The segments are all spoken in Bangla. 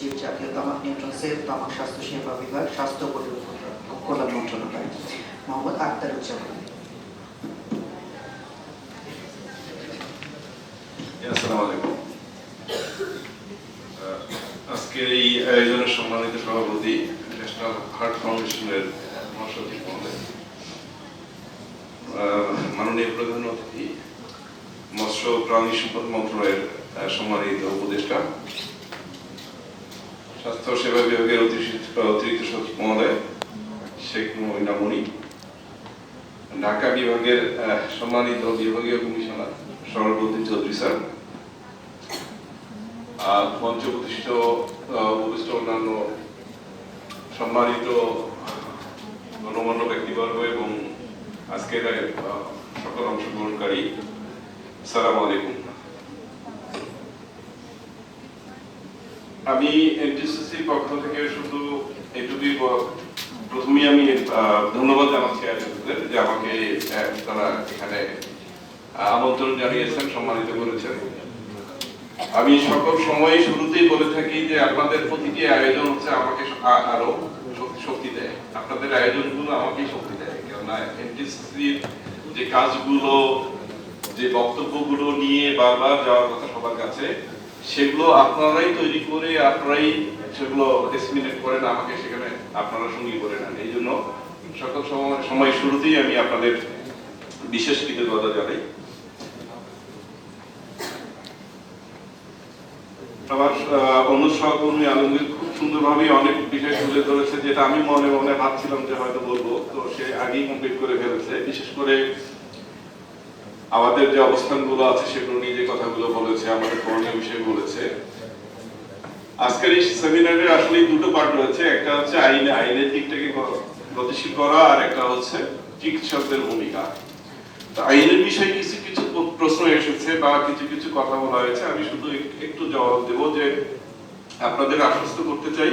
সচিব জাতীয় তামাক নিয়ন্ত্রণ সেল তামাক স্বাস্থ্য সেবা বিভাগ স্বাস্থ্য কল্যাণ মন্ত্রণালয়। মোহাম্মদ আলাইকুম। আহ, আজকের এই আয়োজনের সম্মানিত সভাপতি ন্যাশনাল হার্ট ফাউন্ডেশনের মহাসচিব মাননীয় প্রধান অতিথি মৎস্য প্রাণী সম্পদ মন্ত্রণালয়ের সম্মানিত উপদেষ্টা স্বাস্থ্য সেবা বিভাগের অতিরিক্ত অতিরিক্ত সচিব মহোদয়, শেখ মইনামণি ঢাকা বিভাগের সম্মানিত বিভাগীয় কমিশনার সরবর্তী চৌধুরী স্যার, আর মঞ্চ উপবিষ্ট অন্যান্য সম্মানিত গণমান্য ব্যক্তিবর্গ এবং আজকের সকল অংশগ্রহণকারী, সালাম আলাইকুম। আমি এনটিসিসির পক্ষ থেকে শুধু এটুকুই প্রথমেই আমি ধন্যবাদ জানাচ্ছি আয়োজকদের যে আমাকে তারা এখানে আমন্ত্রণ জানিয়েছেন, সম্মানিত করেছেন। আমি সকল সময় শুরুতেই বলে থাকি যে আপনাদের প্রতিটি আয়োজন হচ্ছে আমাকে আরও শক্তি- দেয়। আপনাদের আয়োজনগুলো আমাকে শক্তি দেয়। কেননা এনটিসির যে কাজগুলো, যে বক্তব্যগুলো নিয়ে বারবার যাওয়ার কথা সবার কাছে সেগুলো আপনারাই তৈরি করে আপনারাই সেগুলো ডিসমিনেট করেন আমাকে সেখানে আপনারা সঙ্গী করে নেন। এই জন্য সকল সময় সময় শুরুতেই আমি আপনাদের বিশেষ কৃতজ্ঞতা জানাই। আমার আহ, অন্য সহকর্মী আলমগীর খুব সুন্দরভাবে অনেক বিষয় তুলে ধরেছে যেটা আমি মনে মনে ভাবছিলাম যে হয়তো বলব। তো সে আগেই কমপ্লিট করে ফেলেছে। বিশেষ করে আমাদের যে অবস্থানগুলো আছে, সেগুলো নিয়ে যে কথাগুলো বলেছে, আমাদের করণীয় বিষয় বলেছে। আজকের এই সেমিনারে আসলে দুটো পার্ট রয়েছে। একটা হচ্ছে আইন, আইনের দিকটাকে গতিশীল করা, আর একটা হচ্ছে চিকিৎসকদের ভূমিকা। আইনের বিষয়ে কিছু কিছু প্রশ্ন এসেছে বা কিছু কিছু কথা বলা হয়েছে। আমি শুধু একটু জবাব দেব যে আপনাদের আশ্বস্ত করতে চাই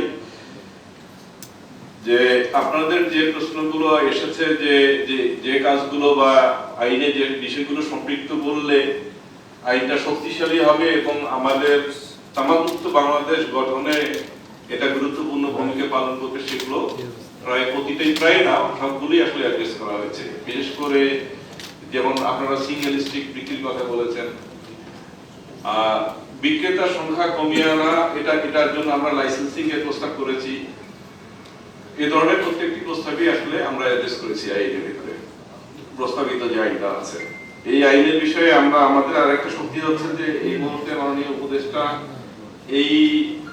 যে আপনাদের যে প্রশ্নগুলো এসেছে, যে যে যে কাজগুলো বা আইনে যে বিষয়গুলো সম্পৃক্ত বললে আইনটা শক্তিশালী হবে এবং আমাদের তামাকমুক্ত বাংলাদেশ গঠনে এটা গুরুত্বপূর্ণ ভূমিকা পালন করবে সেগুলো প্রায় প্রতিটাই প্রায় না, সবগুলোই আসলে অ্যাড্রেস করা হয়েছে। বিশেষ করে যেমন আপনারা সিঙ্গেল স্টিক বিক্রির কথা বলেছেন বিক্রেতার সংখ্যা কমিয়ে আনা, এটা, এটার জন্য আমরা লাইসেন্সিং এর প্রস্তাব করেছি। এ ধরনের প্রত্যেকটি প্রস্তাবই আসলে আমরা অ্যাড্রেস করেছি আইনের ভিতরে। প্রস্তাবিত যে আইনটা আছে। এই আইনের বিষয়ে আমরা আমাদের আরেকটা শক্তি হচ্ছে যে এই মুহূর্তে মাননীয় উপদেষ্টা এই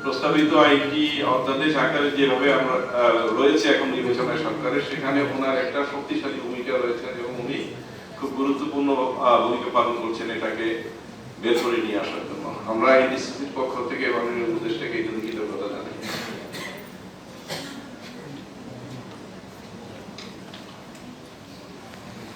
প্রস্তাবিত আইনটি অধ্যাদেশ আকারে যেভাবে আমরা রয়েছে এখন নির্বাচনের সরকারের, সেখানে ওনার একটা শক্তিশালী ভূমিকা রয়েছে এবং উনি খুব গুরুত্বপূর্ণ ভূমিকা পালন করছেন এটাকে বের করে নিয়ে আসার জন্য। আমরা এই এনডিসিসির পক্ষ থেকে মাননীয় উপদেষ্টাকে এই জন্য কৃতজ্ঞতা জানাই।